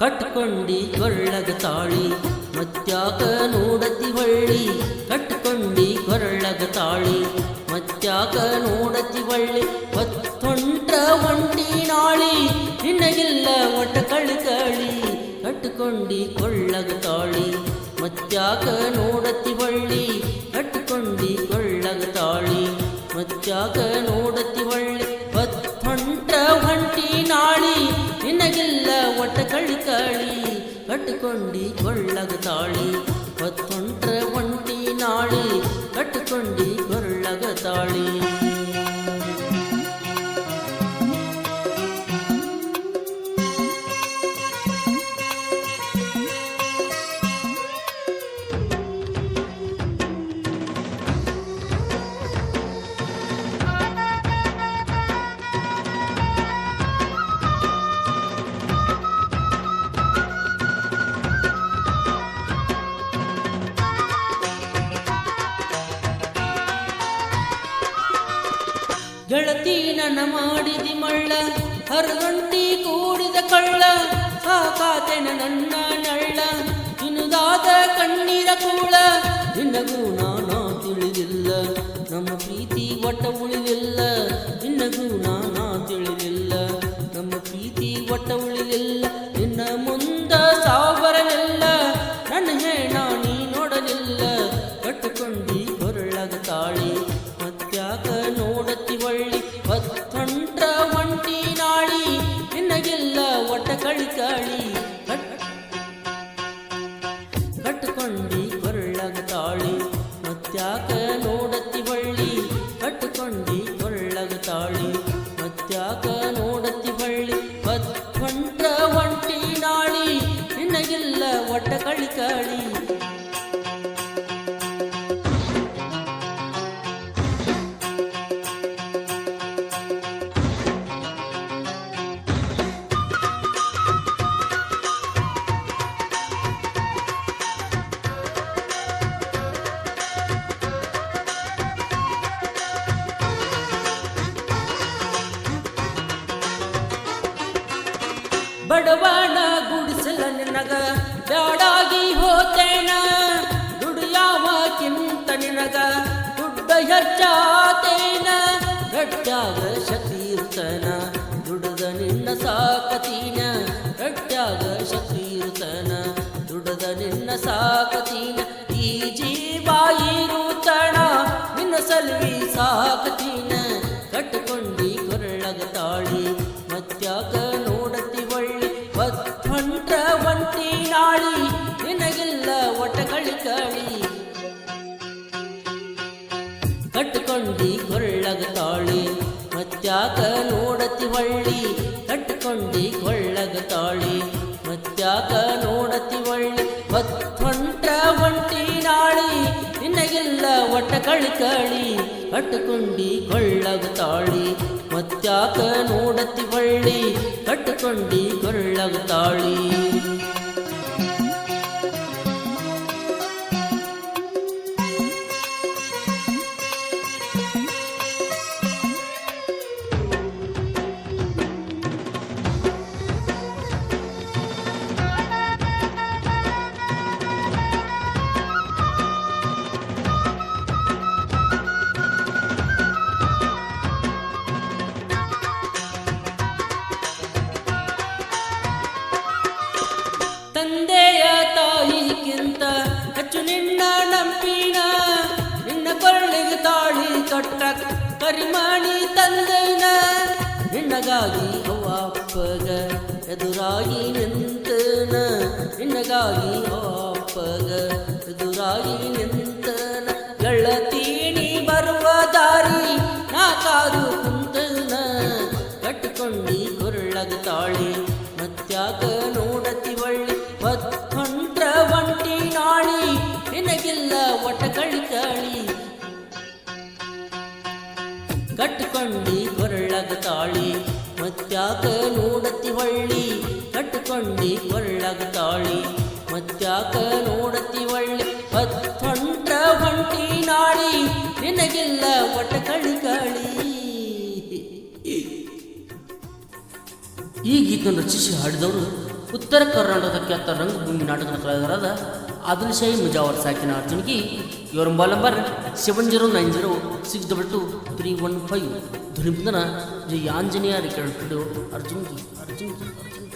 ಕಟ್ಕೊಂಡಿ ಕೊರಳಗ ತಾಳಿ ಮತ್ಯಾಕ ನೋಡತಿ ಹೊಳ್ಳಿ ಕಟ್ಕೊಂಡಿ ಕೊರಳಗ ತಾಳಿ ಮತ್ಯಾಕ ನೋಡತಿ ಹೊಳ್ಳಿ ಹೊತ್ತೊಂಟ್ರ ಒಂಟಿ ನಾಳಿ ನಿನಗಿಲ್ಲ ಒಟ್ಟ ಕಳಿ ಕಳಿ ಕಟ್ಕೊಂಡಿ ಕೊಳ್ಳಗ ತಾಳಿ ಮತ್ಯಾಕ ನೋಡತಿ ಹೊಳ್ಳಿ ಕಟ್ಕೊಂಡಿ ಕೊಳ್ಳಗ ತಾಳಿ ಮತ್ಯಾಕ ನೋಡತಿ ಹೊಳ್ಳಿ ಹೊತ್ತೊಂಟ್ರ ಒಂಟಿ ನಾಳಿ ನಿನಗಿಲ್ಲ ಒಟ್ಟ ಕಳಿ ಕಳಿ ಕಟ್ಕೊಂಡಿ ಕೊಳ್ಳಗ ತಾಳಿ. ಹೊತ್ತೊಂಟ್ರ ಒಂಟಿ ನಾಳಿ ಕಟ್ಕೊಂಡಿ ಕೊಳ್ಳಗ ತಾಳಿ. ಗೆಳತಿ ನನ್ನ ಮಾಡಿದಿ ಮಳ್ಳ ಹರಗಂಟಿ ಕೂಡಿದ ಕಳ್ಳ ಸಾಕಾತೆನ ನನ್ನ ನಳ್ಳ ಇನುದಾದ ಕಣ್ಣೀರ ಕೂಳ ನಿನ್ನಗೂ ನಾನಾ ತಿಳಿದಿಲ್ಲ, ನಮ್ಮ ಪ್ರೀತಿ ಒಟ್ಟ ಉಳಿದಿಲ್ಲ ನಿನ್ನಗೂ ತಾಳಿ ಮತ್ಯಾಕ ಬಡವನ ಗುಡಿಸಲ ನಿನಗ, ಬ್ಯಾಡಾಗಿ ಹೋತೇನ? ದುಡಿಯಾವಕ್ಕಿಂತ ನಿನಗ, ದುಡ್ಡ ಹೆಚ್ಚಾತೇನ? ಗಟ್ಟಾಗ ಶಕ್ತಿ ಇರ್ತನ ದುಡದ ನಿನ್ನ ಸಾಕತೀನ? ಗಟ್ಟಾಗ ಶಕ್ತಿ ಇರ್ತನ ದುಡದ ನಿನ್ನ ಸಾಕತೀನ? ಮತ್ಯಾಕ ನೋಡತಿ ಒಳ್ಳಿ ಕಟ್ಟಕೊಂಡಿ ಕೊಳ್ಳಗ ತಾಳಿ ಮತ್ಯಾಕ ನೋಡತಿ ಒಳ್ಳಿ ಹೊಂಟ್ರ ಒಂಟಿ ನಾಳಿ ನಿನಗಿಲ್ಲ ಒಟ್ಟ ಕಳಿ ಕಳಿ ಕಟ್ಟಕೊಂಡಿ ಕೊಳ್ಳಗ ತಾಳಿ ಮತ್ಯಾಕ ನೋಡತಿ ಒಳ್ಳಿ ಕಟ್ಟಕೊಂಡಿ ಕೊಳ್ಳಗ ತಾಳಿ ಕರಿಮಾಣಿ ತಂದೆನ ನಿನ್ನಗಾಗಿ ಅವ್ವ ಅಪ್ಪಗ ಎದುರಾಗಿ ನಿಂತನ ನಿನ್ನಗಾಗಿ ಅವ್ವ ಅಪ್ಪಗ ಎದುರಾಗಿ ನಿಂತನ ಗೆಳತೀನಿ ಬರುವ ದಾರಿ ನಾ ಕಾದು ಕುಂತನ ಕಟ್ಟಿಕೊಂಡಿ ಕೊರಳಗ ತಾಳಿ ಕಟ್ಟಿಕೊಂಡಿ ಕೊರಳಗ ತಾಳಿ ಮತ್ಯಾಕ ನೋಡತಿ ಹೊಳ್ಳಿ, ಕಟ್ಕೊಂಡಿ ಕೊರಳಗ ತಾಳಿ ಮತ್ಯಾಕ ನೋಡತಿ ಹೊಳ್ಳಿ ಹೊಂಟ್ರ ಹೊಂಟಿ ನಾಳಿ, ನಿನಗಿಲ್ಲ ಒಟ್ಟ ಕಳಿ ಕಳಿ. ಈ ಗೀತವನ್ನು ರಚಿಸಿ ಹಾಡಿದವರು ಉತ್ತರ ಕರ್ನಾಟಕದ ಖ್ಯಾತ ರಂಗಭೂಮಿ ನಾಟಕದ ಕಲಾವಿದರಾದ ಆದಿಲ್ ಶಾಹಿ ಮುಜಾವರ್ ಸಾಕಿನ ಅರ್ಜುನ್ಗೆ ಇವರ mobile number seven zero nine zero six double two three one five ಧ್ವನಿಬಂಧನ Jai Anjaneya record ಅರ್ಜುನ್ಗಿ ಅರ್ಜುನ್ಗಿ ಅರ್ಜುನ್